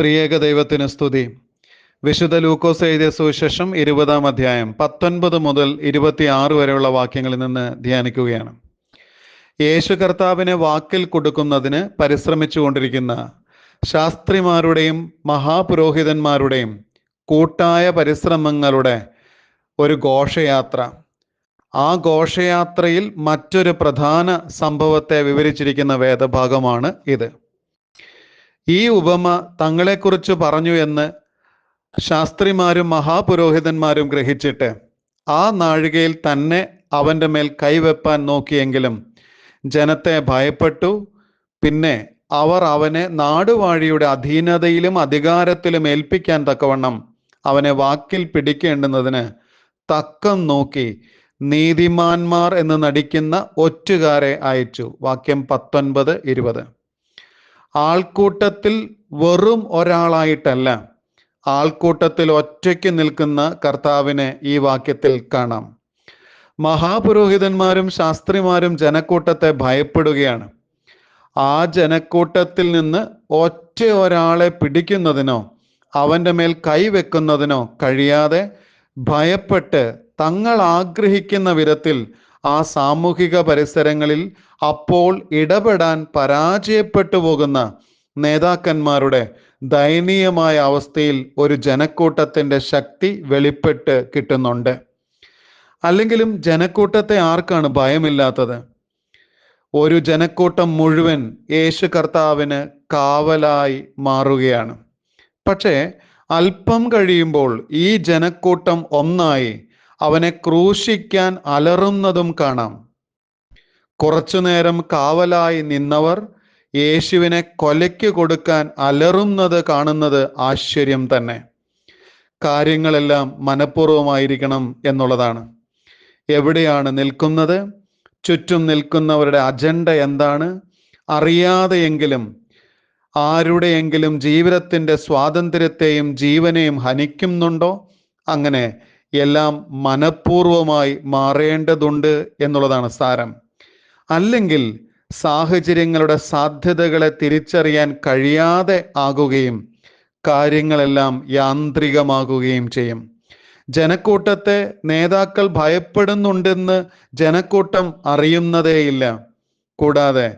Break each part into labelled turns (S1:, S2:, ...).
S1: ത്രിയേക ദൈവത്തിന് സ്തുതി. വിശുദ്ധ ലൂക്കോസ് എഴുതിയ സുവിശേഷം ഇരുപതാം അധ്യായം പത്തൊൻപത് മുതൽ ഇരുപത്തിയാറ് വരെയുള്ള വാക്യങ്ങളിൽ നിന്ന് ധ്യാനിക്കുകയാണ്. യേശു കർത്താവിനെ വാക്കിൽ കൊടുക്കുന്നതിന് പരിശ്രമിച്ചുകൊണ്ടിരിക്കുന്ന ശാസ്ത്രിമാരുടെയും മഹാപുരോഹിതന്മാരുടെയും കൂട്ടായ പരിശ്രമങ്ങളുടെ ഒരു ഘോഷയാത്ര. ആ ഘോഷയാത്രയിൽ മറ്റൊരു പ്രധാന സംഭവത്തെ വിവരിച്ചിരിക്കുന്ന വേദഭാഗമാണ് ഇത്. ഈ ഉപമ തങ്ങളെക്കുറിച്ച് പറഞ്ഞു എന്ന് ശാസ്ത്രിമാരും മഹാപുരോഹിതന്മാരും ഗ്രഹിച്ചിട്ട് ആ നാഴികയിൽ തന്നെ അവന്റെ മേൽ കൈവെപ്പാൻ നോക്കിയെങ്കിലും ജനത്തെ ഭയപ്പെട്ടു. പിന്നെ അവർ അവനെ നാടുവാഴിയുടെ അധീനതയിലും അധികാരത്തിലും ഏൽപ്പിക്കാൻ തക്കവണ്ണം അവനെ വാക്കിൽ പിടിക്കേണ്ടുന്നതിന് തക്കം നോക്കി നീതിമാന്മാർ എന്ന് നടിക്കുന്ന ഒറ്റുകാരെ അയച്ചു. വാക്യം പത്തൊൻപത് ഇരുപത്. ആൾക്കൂട്ടത്തിൽ വെറും ഒരാളായിട്ടല്ല ആൾക്കൂട്ടത്തിൽ ഒറ്റയ്ക്ക് നിൽക്കുന്ന കർത്താവിനെ ഈ വാക്യത്തിൽ കാണാം. മഹാപുരോഹിതന്മാരും ശാസ്ത്രിമാരും ജനക്കൂട്ടത്തെ ഭയപ്പെടുകയാണ്. ആ ജനക്കൂട്ടത്തിൽ നിന്ന് ഒറ്റ ഒരാളെ പിടിക്കുന്നതിനോ അവന്റെ മേൽ കൈവെക്കുന്നതിനോ കഴിയാതെ ഭയപ്പെട്ട് തങ്ങൾ ആഗ്രഹിക്കുന്ന വിധത്തിൽ ആ സാമൂഹിക പരിസരങ്ങളിൽ അപ്പോൾ ഇടപെടാൻ പരാജയപ്പെട്ടു പോകുന്ന നേതാക്കന്മാരുടെ ദയനീയമായ അവസ്ഥയിൽ ഒരു ജനക്കൂട്ടത്തിന്റെ ശക്തി വെളിപ്പെട്ട് കിട്ടുന്നുണ്ട്. അല്ലെങ്കിലും ജനക്കൂട്ടത്തെ ആർക്കാണ് ഭയമില്ലാത്തത്? ഒരു ജനക്കൂട്ടം മുഴുവൻ യേശു കർത്താവിന് കാവലായി മാറുകയാണ്. പക്ഷേ അല്പം കഴിയുമ്പോൾ ഈ ജനക്കൂട്ടം ഒന്നായി അവനെ ക്രൂശിക്കാൻ അലറുന്നതും കാണാം. കുറച്ചുനേരം കാവലായി നിന്നവർ യേശുവിനെ കൊലയ്ക്ക് കൊടുക്കാൻ അലറുന്നത് കാണുന്നത് ആശ്ചര്യം തന്നെ. കാര്യങ്ങളെല്ലാം മനഃപൂർവമായിരിക്കണം എന്നുള്ളതാണ്. എവിടെയാണ് നിൽക്കുന്നത്? ചുറ്റും നിൽക്കുന്നവരുടെ അജണ്ട എന്താണ്? അറിയാതെയെങ്കിലും ആരുടെയെങ്കിലും ജീവിതത്തിന്റെ സ്വാതന്ത്ര്യത്തെയും ജീവനെയും ഹനിക്കുന്നുണ്ടോ? അങ്ങനെ എല്ലാം മനഃപൂർവമായി മാറേണ്ടതുണ്ട് എന്നുള്ളതാണ് സാരം. അല്ലെങ്കിൽ സാഹചര്യങ്ങളുടെ സാധ്യതകളെ തിരിച്ചറിയാൻ കഴിയാതെ ആകുകയും കാര്യങ്ങളെല്ലാം യാന്ത്രികമാകുകയും ചെയ്യും. ജനക്കൂട്ടത്തെ നേതാക്കൾ ഭയപ്പെടുന്നുണ്ടെന്ന് ജനക്കൂട്ടം അറിയുന്നതേയില്ല. കൂടാതെ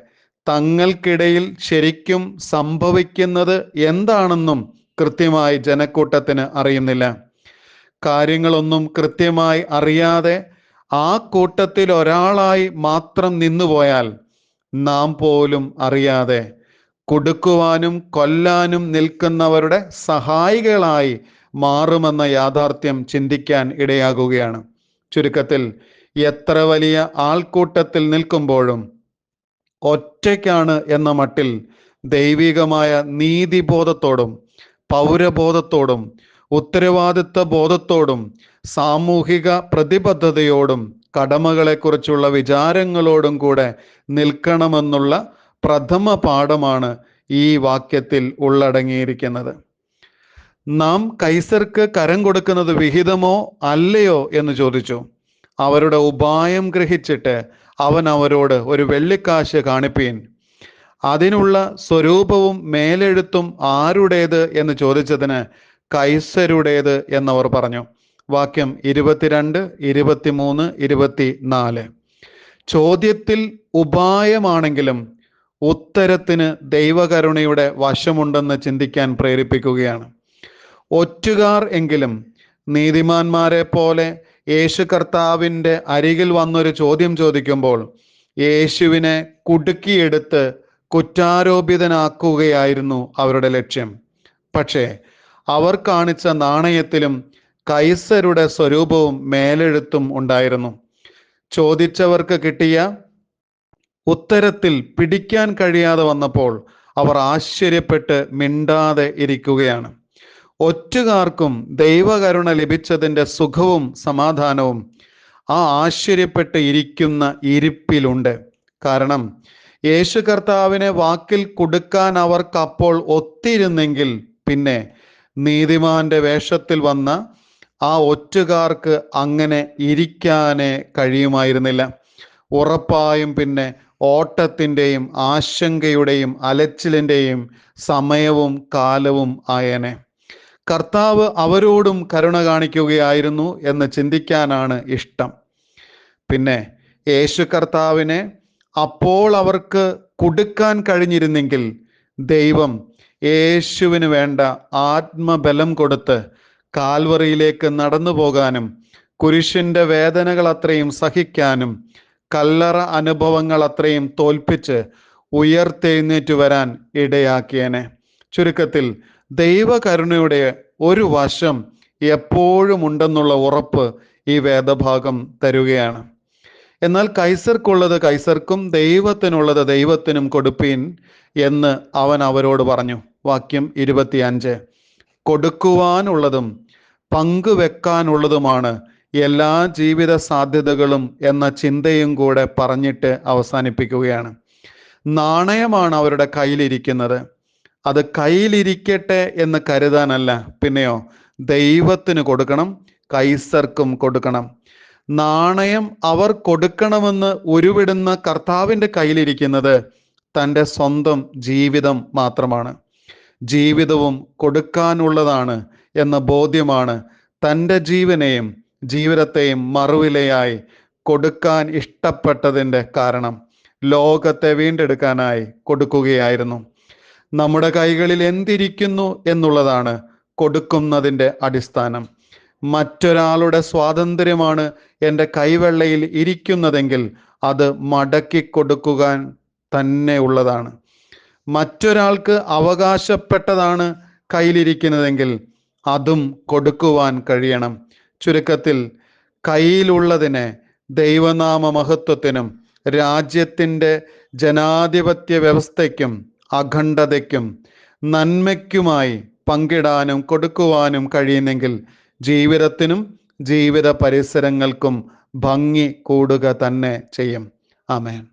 S1: തങ്ങൾക്കിടയിൽ ശരിക്കും സംഭവിക്കുന്നത് എന്താണെന്നും കൃത്യമായി ജനക്കൂട്ടത്തിന് അറിയുന്നില്ല. കാര്യങ്ങളൊന്നും കൃത്യമായി അറിയാതെ ആ കൂട്ടത്തിൽ ഒരാളായി മാത്രം നിന്നുപോയാൽ നാം പോലും അറിയാതെ കൊടുക്കുവാനും കൊല്ലാനും നിൽക്കുന്നവരുടെ സഹായികളായി മാറുമെന്ന യാഥാർത്ഥ്യം ചിന്തിക്കാൻ ഇടയാകുകയാണ്. ചുരുക്കത്തിൽ എത്ര വലിയ ആൾക്കൂട്ടത്തിൽ നിൽക്കുമ്പോഴും ഒറ്റയ്ക്കാണ് എന്ന മട്ടിൽ ദൈവികമായ നീതിബോധത്തോടും പൗരബോധത്തോടും ഉത്തരവാദിത്വ ബോധത്തോടും സാമൂഹിക പ്രതിബദ്ധതയോടും കടമകളെക്കുറിച്ചുള്ള വിചാരങ്ങളോടും കൂടെ നിൽക്കണമെന്നുള്ള പ്രഥമ പാഠമാണ് ഈ വാക്യത്തിൽ ഉള്ളടങ്ങിയിരിക്കുന്നത്. നാം കൈസർക്ക് കരം കൊടുക്കുന്നത് വിഹിതമോ അല്ലയോ എന്ന് ചോദിച്ചു. അവരുടെ ഉപായം ഗ്രഹിച്ചിട്ട് അവൻ അവരോട് ഒരു വെള്ളിക്കാശ് കാണിപ്പീൻ. അതിനുള്ള സ്വരൂപവും മേലെഴുത്തും ആരുടേത് എന്ന് ചോദിച്ചതിന് കൈസരുടേത് എന്നവർ പറഞ്ഞു. വാക്യം ഇരുപത്തിരണ്ട് ഇരുപത്തിമൂന്ന് ഇരുപത്തിനാല്. ചോദ്യത്തിൽ ഉപായമാണെങ്കിലും ഉത്തരത്തിന് ദൈവകരുണയുടെ വശമുണ്ടെന്ന് ചിന്തിക്കാൻ പ്രേരിപ്പിക്കുകയാണ്. ഒറ്റുകാർ എങ്കിലും നീതിമാന്മാരെ പോലെ യേശു കർത്താവിന്റെ അരികിൽ വന്നൊരു ചോദ്യം ചോദിക്കുമ്പോൾ യേശുവിനെ കുടുക്കിയെടുത്ത് കുറ്റാരോപിതനാക്കുകയായിരുന്നു അവരുടെ ലക്ഷ്യം. പക്ഷേ അവർ കാണിച്ച നാണയത്തിലും കൈസരുടെ സ്വരൂപവും മേലെഴുത്തും ഉണ്ടായിരുന്നു. ചോദിച്ചവർക്ക് കിട്ടിയ ഉത്തരത്തിൽ പിടിക്കാൻ കഴിയാതെ വന്നപ്പോൾ അവർ ആശ്ചര്യപ്പെട്ട് മിണ്ടാതെ ഇരിക്കുകയാണ്. ഒറ്റുകാർക്കും ദൈവകരുണ ലഭിച്ചതിന്റെ സുഖവും സമാധാനവും ആ ആശ്ചര്യപ്പെട്ട് ഇരിക്കുന്ന ഇരിപ്പിലുണ്ട്. കാരണം യേശു കർത്താവിനെ വാക്കിൽ കൊടുക്കാൻ അവർക്കപ്പോൾ ഒത്തിരുന്നെങ്കിൽ പിന്നെ നീതിമാന്റെ വേഷത്തിൽ വന്ന ആ ഒറ്റുകാർക്ക് അങ്ങനെ ഇരിക്കാനേ കഴിയുമായിരുന്നില്ല. ഉറപ്പായും പിന്നെ ഓട്ടത്തിന്റെയും ആശങ്കയുടെയും അലച്ചിലിന്റെയും സമയവും കാലവും ആയേനെ. കർത്താവ് അവരോടും കരുണ കാണിക്കുകയായിരുന്നു എന്ന് ചിന്തിക്കാനാണ് ഇഷ്ടം. പിന്നെ യേശു കർത്താവിനെ അപ്പോൾ അവർക്ക് കൊടുക്കാൻ കഴിഞ്ഞിരുന്നെങ്കിൽ ദൈവം യേശുവിന് വേണ്ട ആത്മബലം കൊടുത്ത് കാൽവറിയിലേക്ക് നടന്നു പോകാനും കുരിശിന്റെ വേദനകൾ അത്രയും സഹിക്കാനും കല്ലറ അനുഭവങ്ങൾ അത്രയും തോൽപ്പിച്ച് ഉയർത്തെഴുന്നേറ്റ് വരാൻ ഇടയാക്കിയനെ. ചുരുക്കത്തിൽ ദൈവകരുണയുടെ ഒരു വശം എപ്പോഴും ഉണ്ടെന്നുള്ള ഉറപ്പ് ഈ വേദഭാഗം തരുകയാണ്. എന്നാൽ കൈസർക്കുള്ളത് കൈസർക്കും ദൈവത്തിനുള്ളത് ദൈവത്തിനും കൊടുപ്പീൻ എന്ന് അവൻ അവരോട് പറഞ്ഞു. വാക്യം ഇരുപത്തിയഞ്ച്. കൊടുക്കുവാനുള്ളതും പങ്കുവെക്കാനുള്ളതുമാണ് എല്ലാ ജീവിത സാധ്യതകളും എന്ന ചിന്തയും കൂടെ പറഞ്ഞിട്ട് അവസാനിപ്പിക്കുകയാണ്. നാണയമാണ് അവരുടെ കയ്യിലിരിക്കുന്നത്. അത് കയ്യിലിരിക്കട്ടെ എന്ന് കരുതാനല്ല. പിന്നെയോ ദൈവത്തിന് കൊടുക്കണം കൈസർക്കും കൊടുക്കണം. നാണയം അവർ കൊടുക്കണമെന്ന് ഉരുവിടുന്ന കർത്താവിന്റെ കയ്യിലിരിക്കുന്നത് തന്റെ സ്വന്തം ജീവിതം മാത്രമാണ്. ജീവിതവും കൊടുക്കാനുള്ളതാണ് എന്ന ബോധ്യമാണ് തന്റെ ജീവനെയും ജീവിതത്തെയും മറുവിലയായി കൊടുക്കാൻ ഇഷ്ടപ്പെട്ടതിന്റെ കാരണം ലോകത്തെ വീണ്ടെടുക്കാനായി കൊടുക്കുകയായിരുന്നു. നമ്മുടെ കൈകളിൽ എന്തിരിക്കുന്നു എന്നുള്ളതാണ് കൊടുക്കുന്നതിന്റെ അടിസ്ഥാനം. മറ്റൊരാളുടെ സ്വാതന്ത്ര്യമാണ് എന്റെ കൈവെള്ളയിൽ ഇരിക്കുന്നതെങ്കിൽ അത് മടക്കി കൊടുക്കുവാൻ തന്നെ ഉള്ളതാണ്. മറ്റൊരാൾക്ക് അവകാശപ്പെട്ടതാണ് കയ്യിലിരിക്കുന്നതെങ്കിൽ അതും കൊടുക്കുവാൻ കഴിയണം. ചുരുക്കത്തിൽ കയ്യിലുള്ളതിനെ ദൈവനാമ മഹത്വത്തിനും രാജ്യത്തിന്റെ ജനാധിപത്യ വ്യവസ്ഥയ്ക്കും അഖണ്ഡതയ്ക്കും നന്മയ്ക്കുമായി പങ്കിടാനും കൊടുക്കുവാനും കഴിയുന്നെങ്കിൽ ജീവിതത്തിനും ജീവിത പരിസരങ്ങൾക്കും ഭംഗി കൂടുക തന്നെ ചെയ്യും. ആമേൻ.